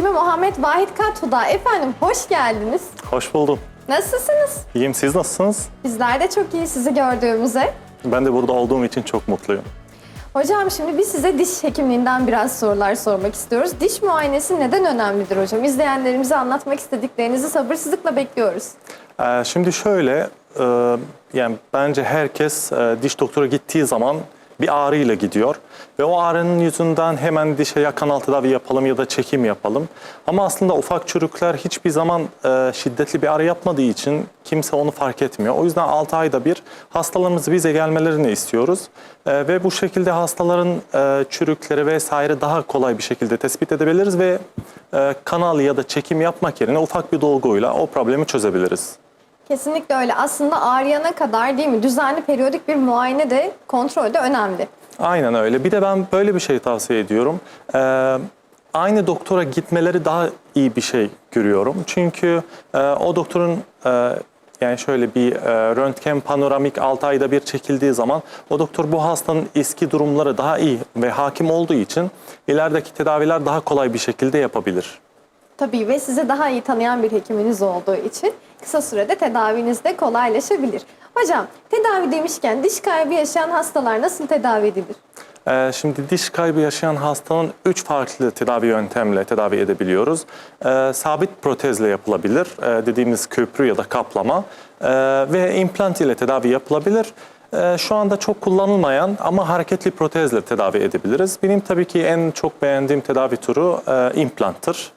hekimi Muhammed Vahit Katuda. Efendim hoş geldiniz. Hoş buldum. Nasılsınız? İyiyim. Siz nasılsınız? Bizler de çok iyi sizi gördüğümüze. Ben de burada olduğum için çok mutluyum. Hocam şimdi biz size diş hekimliğinden biraz sorular sormak istiyoruz. Diş muayenesi neden önemlidir hocam? İzleyenlerimize anlatmak istediklerinizi sabırsızlıkla bekliyoruz. Ee, şimdi şöyle, e, yani bence herkes e, diş doktora gittiği zaman bir ağrıyla gidiyor. Ve o ağrının yüzünden hemen dişe ya kanal tedavi yapalım ya da çekim yapalım. Ama aslında ufak çürükler hiçbir zaman e, şiddetli bir ağrı yapmadığı için kimse onu fark etmiyor. O yüzden 6 ayda bir hastalarımız bize gelmelerini istiyoruz. E, ve bu şekilde hastaların e, çürükleri vesaire daha kolay bir şekilde tespit edebiliriz ve e, kanal ya da çekim yapmak yerine ufak bir dolguyla o problemi çözebiliriz. Kesinlikle öyle. Aslında ağrıyana kadar değil mi? Düzenli periyodik bir muayene de kontrol de önemli. Aynen öyle. Bir de ben böyle bir şey tavsiye ediyorum. Ee, aynı doktora gitmeleri daha iyi bir şey görüyorum. Çünkü e, o doktorun e, yani şöyle bir e, röntgen panoramik 6 ayda bir çekildiği zaman o doktor bu hastanın eski durumları daha iyi ve hakim olduğu için ilerideki tedaviler daha kolay bir şekilde yapabilir. Tabii ve sizi daha iyi tanıyan bir hekiminiz olduğu için kısa sürede tedaviniz de kolaylaşabilir. Hocam tedavi demişken diş kaybı yaşayan hastalar nasıl tedavi edilir? Ee, Şimdi diş kaybı yaşayan hastanın 3 farklı tedavi yöntemle tedavi edebiliyoruz. Ee, Sabit protezle yapılabilir, ee, dediğimiz köprü ya da kaplama Ee, ve implant ile tedavi yapılabilir. Ee, Şu anda çok kullanılmayan ama hareketli protezle tedavi edebiliriz. Benim tabii ki en çok beğendiğim tedavi türü e, implanttır.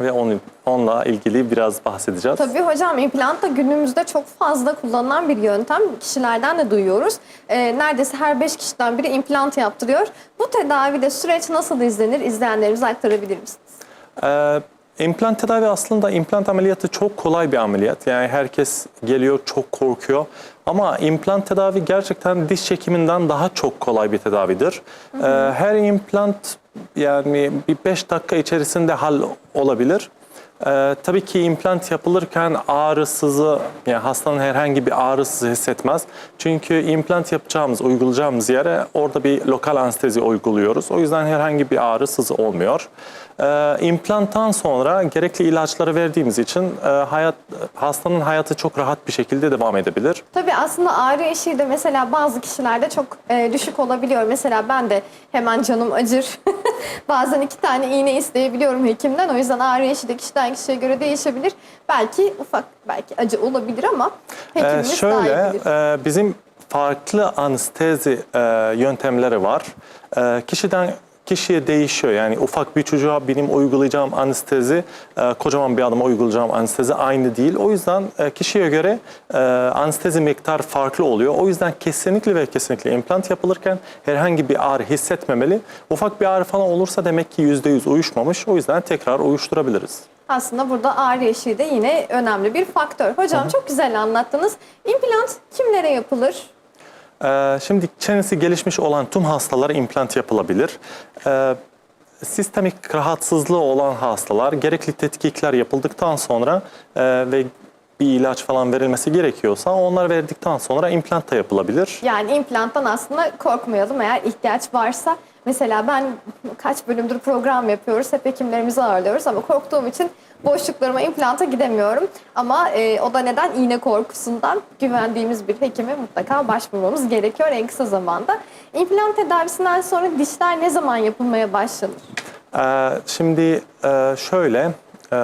Ve onun, onunla ilgili biraz bahsedeceğiz. Tabii hocam implant da günümüzde çok fazla kullanılan bir yöntem. Kişilerden de duyuyoruz. Ee, neredeyse her 5 kişiden biri implant yaptırıyor. Bu tedavide süreç nasıl izlenir? İzleyenlerimize aktarabilir misiniz? Ee, implant tedavi aslında implant ameliyatı çok kolay bir ameliyat. Yani herkes geliyor çok korkuyor. Ama implant tedavi gerçekten diş çekiminden daha çok kolay bir tedavidir. Ee, her implant yani bir 5 dakika içerisinde hal olabilir. Ee, tabii ki implant yapılırken ağrısızı, yani hastanın herhangi bir ağrısızı hissetmez. Çünkü implant yapacağımız, uygulayacağımız yere orada bir lokal anestezi uyguluyoruz. O yüzden herhangi bir ağrısızı olmuyor. Ee, implanttan sonra gerekli ilaçları verdiğimiz için e, hayat hastanın hayatı çok rahat bir şekilde devam edebilir. Tabii aslında ağrı eşiği de mesela bazı kişilerde çok e, düşük olabiliyor. Mesela ben de hemen canım acır. Bazen iki tane iğne isteyebiliyorum hekimden. O yüzden ağrı eşiği de kişiden kişiye göre değişebilir. Belki ufak, belki acı olabilir ama Ee, hekimimiz daha şöyle, iyi bilir. e, bizim farklı anestezi e, yöntemleri var. E, kişiden kişiye değişiyor. Yani ufak bir çocuğa benim uygulayacağım anestezi, e, kocaman bir adama uygulayacağım anestezi aynı değil. O yüzden e, kişiye göre e, anestezi miktar farklı oluyor. O yüzden kesinlikle ve kesinlikle implant yapılırken herhangi bir ağrı hissetmemeli. Ufak bir ağrı falan olursa demek ki %100 uyuşmamış. O yüzden tekrar uyuşturabiliriz. Aslında burada ağrı eşiği de yine önemli bir faktör. Hocam çok güzel anlattınız. İmplant kimlere yapılır? Ee, Şimdi çenesi gelişmiş olan tüm hastalara implant yapılabilir. Ee, Sistemik rahatsızlığı olan hastalar gerekli tetkikler yapıldıktan sonra e, ve bir ilaç falan verilmesi gerekiyorsa onlar verdikten sonra implant da yapılabilir. Yani implanttan aslında korkmayalım eğer ihtiyaç varsa. Mesela ben kaç bölümdür program yapıyoruz, hep hekimlerimizi ağırlıyoruz ama korktuğum için boşluklarıma implanta gidemiyorum. Ama e, o da neden? iğne korkusundan güvendiğimiz bir hekime mutlaka başvurmamız gerekiyor en kısa zamanda. İmplant tedavisinden sonra dişler ne zaman yapılmaya başlanır? Ee, Şimdi e, şöyle, e,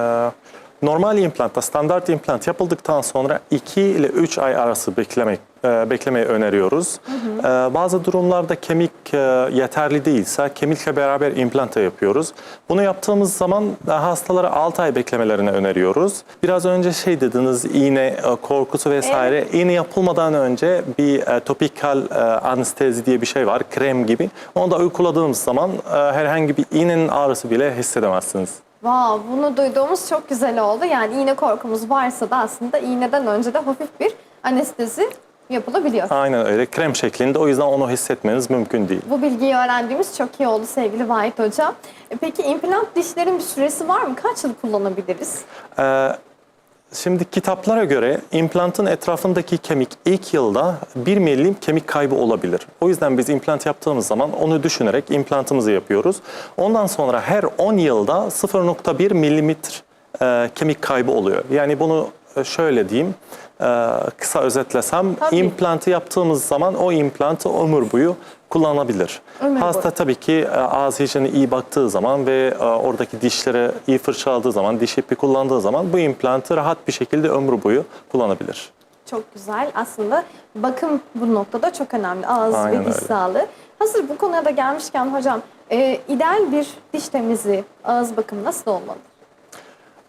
normal implantta, standart implant yapıldıktan sonra 2 ile 3 ay arası beklemek e, beklemeyi öneriyoruz. E, Bazı durumlarda kemik e, yeterli değilse kemikle beraber implanta yapıyoruz. Bunu yaptığımız zaman e, hastalara 6 ay beklemelerini öneriyoruz. Biraz önce şey dediniz iğne e, korkusu vesaire. İğne yapılmadan önce bir e, topikal e, anestezi diye bir şey var, krem gibi. Onu da uyguladığımız zaman e, herhangi bir iğnenin ağrısı bile hissedemezsiniz. Wow, bunu duyduğumuz çok güzel oldu. Yani iğne korkumuz varsa da aslında iğneden önce de hafif bir anestezi yapılabiliyor. Aynen öyle. Krem şeklinde. O yüzden onu hissetmeniz mümkün değil. Bu bilgiyi öğrendiğimiz çok iyi oldu sevgili Vahit Hocam. E, Peki implant dişlerin bir süresi var mı? Kaç yıl kullanabiliriz? Ee, Şimdi kitaplara göre implantın etrafındaki kemik ilk yılda 1 milim kemik kaybı olabilir. O yüzden biz implant yaptığımız zaman onu düşünerek implantımızı yapıyoruz. Ondan sonra her 10 yılda 0.1 milimetre e, kemik kaybı oluyor. Yani bunu şöyle diyeyim, e, kısa özetlesem Tabii. implantı yaptığımız zaman o implantı ömür boyu kullanabilir. Ömür Hasta boyu. tabii ki e, ağız hijyeni iyi baktığı zaman ve e, oradaki dişlere iyi fırçaladığı zaman, diş ipi kullandığı zaman bu implantı rahat bir şekilde ömür boyu kullanabilir. Çok güzel. Aslında bakım bu noktada çok önemli. Ağız Aynen ve diş öyle. sağlığı. Hazır bu konuya da gelmişken hocam, e, ideal bir diş temizliği, ağız bakımı nasıl olmalı?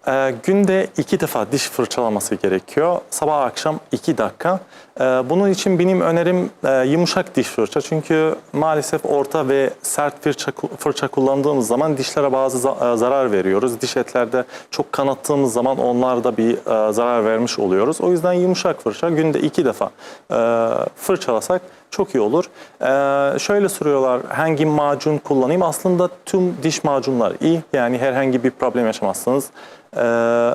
E, günde iki defa diş fırçalaması gerekiyor. Sabah akşam iki dakika. E, bunun için benim önerim e, yumuşak diş fırça. Çünkü maalesef orta ve sert fırça, fırça kullandığımız zaman dişlere bazı za- e, zarar veriyoruz. Diş etlerde çok kanattığımız zaman onlarda bir e, zarar vermiş oluyoruz. O yüzden yumuşak fırça günde iki defa e, fırçalasak çok iyi olur. E, şöyle soruyorlar hangi macun kullanayım? Aslında tüm diş macunları iyi. Yani herhangi bir problem yaşamazsınız. Ee,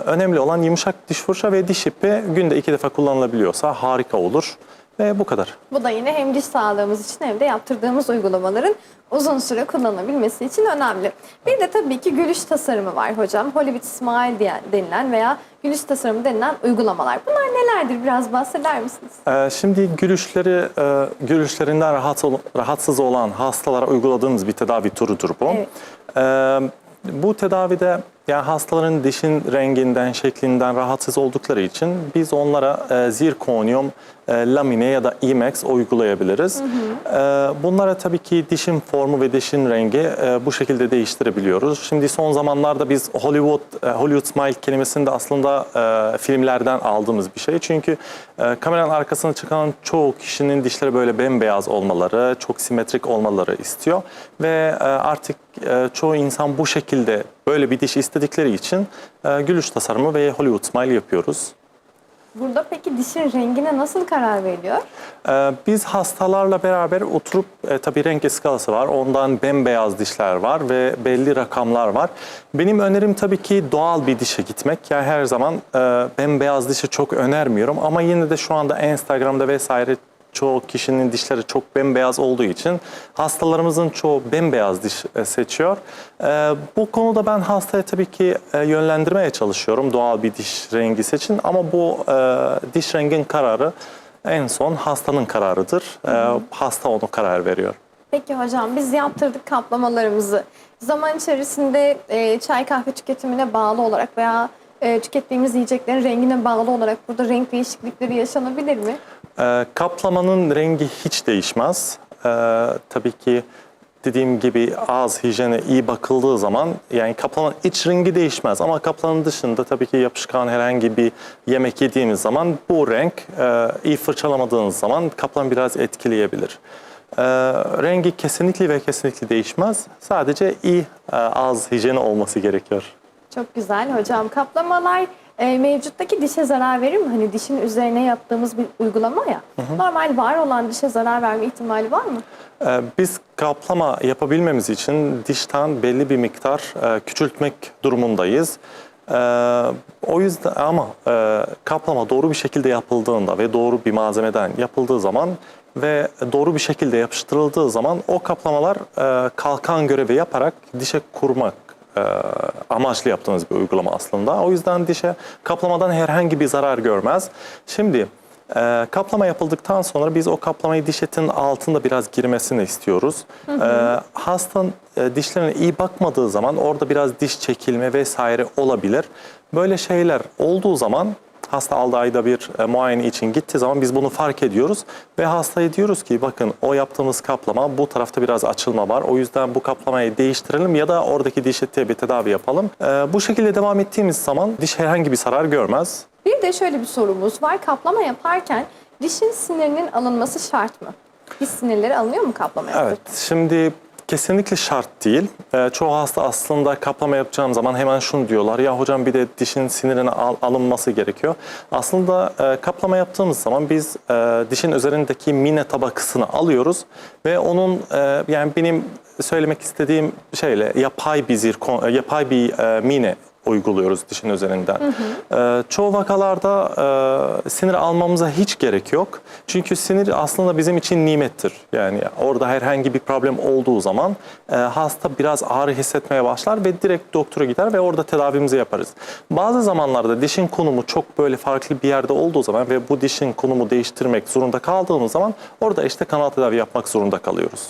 önemli olan yumuşak diş fırça ve diş ipi günde iki defa kullanılabiliyorsa harika olur. Ve bu kadar. Bu da yine hem diş sağlığımız için hem de yaptırdığımız uygulamaların uzun süre kullanılabilmesi için önemli. Bir de tabii ki gülüş tasarımı var hocam. Hollywood Smile diye denilen veya gülüş tasarımı denilen uygulamalar. Bunlar nelerdir? Biraz bahseder misiniz? Ee, şimdi gülüşleri, e, gülüşlerinden rahat ol- rahatsız olan hastalara uyguladığımız bir tedavi türüdür bu. Evet. Ee, bu tedavide yani hastaların dişin renginden, şeklinden rahatsız oldukları için biz onlara e, zirkonyum, e, lamine ya da IMAX uygulayabiliriz. E, bunlara tabii ki dişin formu ve dişin rengi e, bu şekilde değiştirebiliyoruz. Şimdi son zamanlarda biz Hollywood e, Hollywood Smile kelimesini de aslında e, filmlerden aldığımız bir şey. Çünkü e, kameranın arkasına çıkan çoğu kişinin dişleri böyle bembeyaz olmaları, çok simetrik olmaları istiyor ve e, artık e, çoğu insan bu şekilde böyle bir diş istedikleri için e, gülüş tasarımı ve Hollywood Smile yapıyoruz. Burada peki dişin rengine nasıl karar veriliyor? Ee, Biz hastalarla beraber oturup e, tabii renk eskalası var. Ondan bembeyaz dişler var ve belli rakamlar var. Benim önerim tabii ki doğal bir dişe gitmek. Yani her zaman e, bembeyaz dişi çok önermiyorum ama yine de şu anda Instagram'da vesaire çoğu kişinin dişleri çok bembeyaz olduğu için hastalarımızın çoğu bembeyaz diş e, seçiyor. E, bu konuda ben hastaya tabii ki e, yönlendirmeye çalışıyorum doğal bir diş rengi seçin ama bu diş rengin kararı en son hastanın kararıdır. E, hasta onu karar veriyor. Peki hocam biz yaptırdık kaplamalarımızı. Zaman içerisinde çay kahve tüketimine bağlı olarak veya e, tükettiğimiz yiyeceklerin rengine bağlı olarak burada renk değişiklikleri yaşanabilir mi? E, kaplamanın rengi hiç değişmez. E, tabii ki dediğim gibi ağız hijyene iyi bakıldığı zaman yani kaplamanın iç rengi değişmez ama kaplamanın dışında tabii ki yapışkan herhangi bir yemek yediğimiz zaman bu renk e, iyi fırçalamadığınız zaman kaplan biraz etkileyebilir. E, rengi kesinlikle ve kesinlikle değişmez. Sadece iyi e, ağız hijyeni olması gerekiyor. Çok güzel hocam. Kaplamalar e, mevcuttaki dişe zarar verir mi? Hani dişin üzerine yaptığımız bir uygulama ya. Normal var olan dişe zarar verme ihtimali var mı? Ee, Biz kaplama yapabilmemiz için dişten belli bir miktar e, küçültmek durumundayız. Ee, O yüzden ama e, kaplama doğru bir şekilde yapıldığında ve doğru bir malzemeden yapıldığı zaman ve doğru bir şekilde yapıştırıldığı zaman o kaplamalar e, kalkan görevi yaparak dişe kurmak e, amaçlı yaptığımız bir uygulama aslında. O yüzden dişe kaplamadan herhangi bir zarar görmez. Şimdi e, kaplama yapıldıktan sonra biz o kaplamayı diş etinin altında biraz girmesini istiyoruz. E, hastanın e, dişlerine iyi bakmadığı zaman orada biraz diş çekilme vesaire olabilir. Böyle şeyler olduğu zaman Hasta 6 ayda bir e, muayene için gittiği zaman biz bunu fark ediyoruz ve hastaya diyoruz ki bakın o yaptığımız kaplama bu tarafta biraz açılma var. O yüzden bu kaplamayı değiştirelim ya da oradaki diş etiye bir tedavi yapalım. E, bu şekilde devam ettiğimiz zaman diş herhangi bir zarar görmez. Bir de şöyle bir sorumuz var. Kaplama yaparken dişin sinirinin alınması şart mı? Diş sinirleri alınıyor mu kaplama yaptırırken? Evet, şimdi kesinlikle şart değil. Ee, çoğu hasta aslında kaplama yapacağım zaman hemen şunu diyorlar. Ya hocam bir de dişin sinirine al- alınması gerekiyor. Aslında e, kaplama yaptığımız zaman biz e, dişin üzerindeki mine tabakasını alıyoruz ve onun e, yani benim söylemek istediğim şeyle yapay bir zirkon, e, yapay bir e, mine uyguluyoruz dişin üzerinden. Ee, çoğu vakalarda e, sinir almamıza hiç gerek yok. Çünkü sinir aslında bizim için nimettir. Yani orada herhangi bir problem olduğu zaman e, hasta biraz ağrı hissetmeye başlar ve direkt doktora gider ve orada tedavimizi yaparız. Bazı zamanlarda dişin konumu çok böyle farklı bir yerde olduğu zaman ve bu dişin konumu değiştirmek zorunda kaldığımız zaman orada işte kanal tedavi yapmak zorunda kalıyoruz.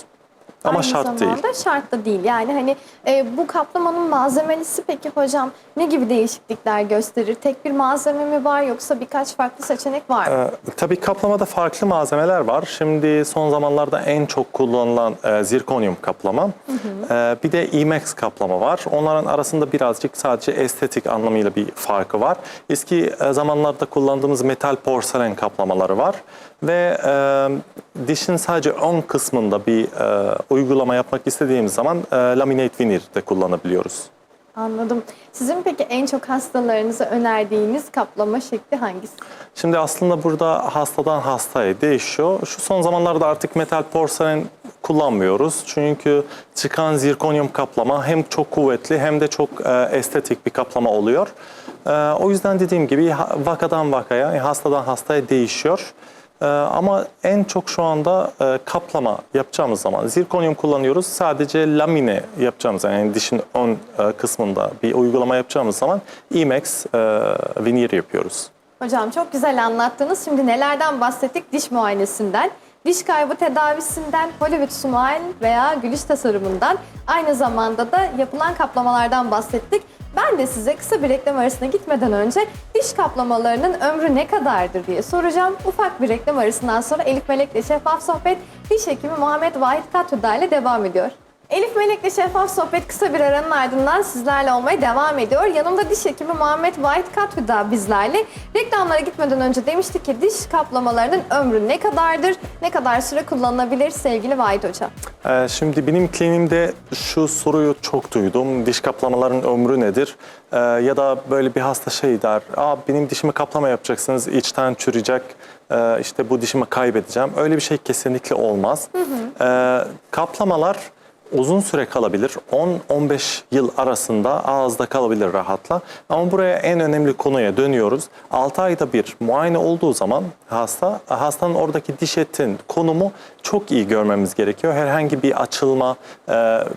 Ama Aynı şart değil. şart da değil. Yani hani e, bu kaplamanın malzemesi peki hocam ne gibi değişiklikler gösterir? Tek bir malzeme mi var yoksa birkaç farklı seçenek var mı? Ee, tabii kaplamada farklı malzemeler var. Şimdi son zamanlarda en çok kullanılan e, zirkonyum kaplama. Ee, bir de IMAX kaplama var. Onların arasında birazcık sadece estetik anlamıyla bir farkı var. Eski e, zamanlarda kullandığımız metal porselen kaplamaları var. Ve e, dişin sadece ön kısmında bir e, uygulama yapmak istediğimiz zaman e, laminate veneer de kullanabiliyoruz. Anladım. Sizin peki en çok hastalarınıza önerdiğiniz kaplama şekli hangisi? Şimdi aslında burada hastadan hastaya değişiyor. Şu son zamanlarda artık metal porselen kullanmıyoruz. Çünkü çıkan zirkonyum kaplama hem çok kuvvetli hem de çok e, estetik bir kaplama oluyor. E, o yüzden dediğim gibi vakadan vakaya, hastadan hastaya değişiyor. E, ama en çok şu anda e, kaplama yapacağımız zaman zirkonyum kullanıyoruz. Sadece lamine yapacağımız yani dişin ön e, kısmında bir uygulama yapacağımız zaman IMAX e, veneer yapıyoruz. Hocam çok güzel anlattınız. Şimdi nelerden bahsettik? Diş muayenesinden, diş kaybı tedavisinden, Hollywood smile veya gülüş tasarımından, aynı zamanda da yapılan kaplamalardan bahsettik. Ben de size kısa bir reklam arasına gitmeden önce diş kaplamalarının ömrü ne kadardır diye soracağım. Ufak bir reklam arasından sonra Elif Melek'le Şeffaf Sohbet diş hekimi Muhammed Vahit Katüda ile devam ediyor. Elif Melek'le Şeffaf Sohbet kısa bir aranın ardından sizlerle olmaya devam ediyor. Yanımda diş hekimi Muhammed Vahit Kathüda bizlerle. Reklamlara gitmeden önce demiştik ki diş kaplamalarının ömrü ne kadardır, ne kadar süre kullanılabilir sevgili Vahit Hocam? Ee, Şimdi benim kliniğimde şu soruyu çok duydum. Diş kaplamaların ömrü nedir? Ee, ya da böyle bir hasta şey der. Aa, benim dişime kaplama yapacaksınız, içten çürüyecek. Ee, işte bu dişimi kaybedeceğim. Öyle bir şey kesinlikle olmaz. Ee, kaplamalar uzun süre kalabilir. 10-15 yıl arasında ağızda kalabilir rahatla. Ama buraya en önemli konuya dönüyoruz. 6 ayda bir muayene olduğu zaman hasta, hastanın oradaki diş etin konumu çok iyi görmemiz gerekiyor. Herhangi bir açılma, e,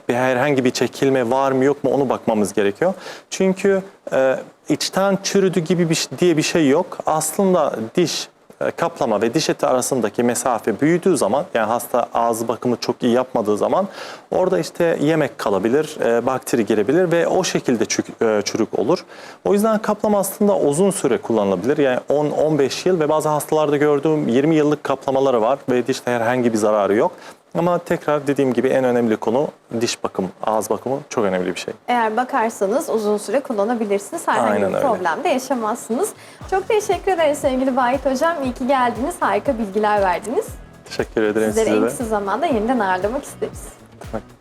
bir herhangi bir çekilme var mı yok mu onu bakmamız gerekiyor. Çünkü e, içten çürüdü gibi bir, diye bir şey yok. Aslında diş kaplama ve diş eti arasındaki mesafe büyüdüğü zaman yani hasta ağız bakımı çok iyi yapmadığı zaman orada işte yemek kalabilir, e, bakteri girebilir ve o şekilde e, çürük olur. O yüzden kaplama aslında uzun süre kullanılabilir. Yani 10-15 yıl ve bazı hastalarda gördüğüm 20 yıllık kaplamaları var ve dişte herhangi bir zararı yok. Ama tekrar dediğim gibi en önemli konu diş bakımı, ağız bakımı çok önemli bir şey. Eğer bakarsanız uzun süre kullanabilirsiniz. Herhangi Aynen bir öyle. problem de yaşamazsınız. Çok teşekkür ederiz sevgili Vahit Hocam. İyi ki geldiniz. Harika bilgiler verdiniz. Teşekkür ederim Sizleri size en de. kısa zamanda yeniden ağırlamak isteriz.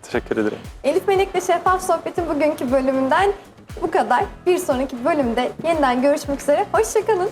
Teşekkür ederim. Elif Melek'le Şeffaf Sohbet'in bugünkü bölümünden bu kadar. Bir sonraki bölümde yeniden görüşmek üzere. Hoşçakalın.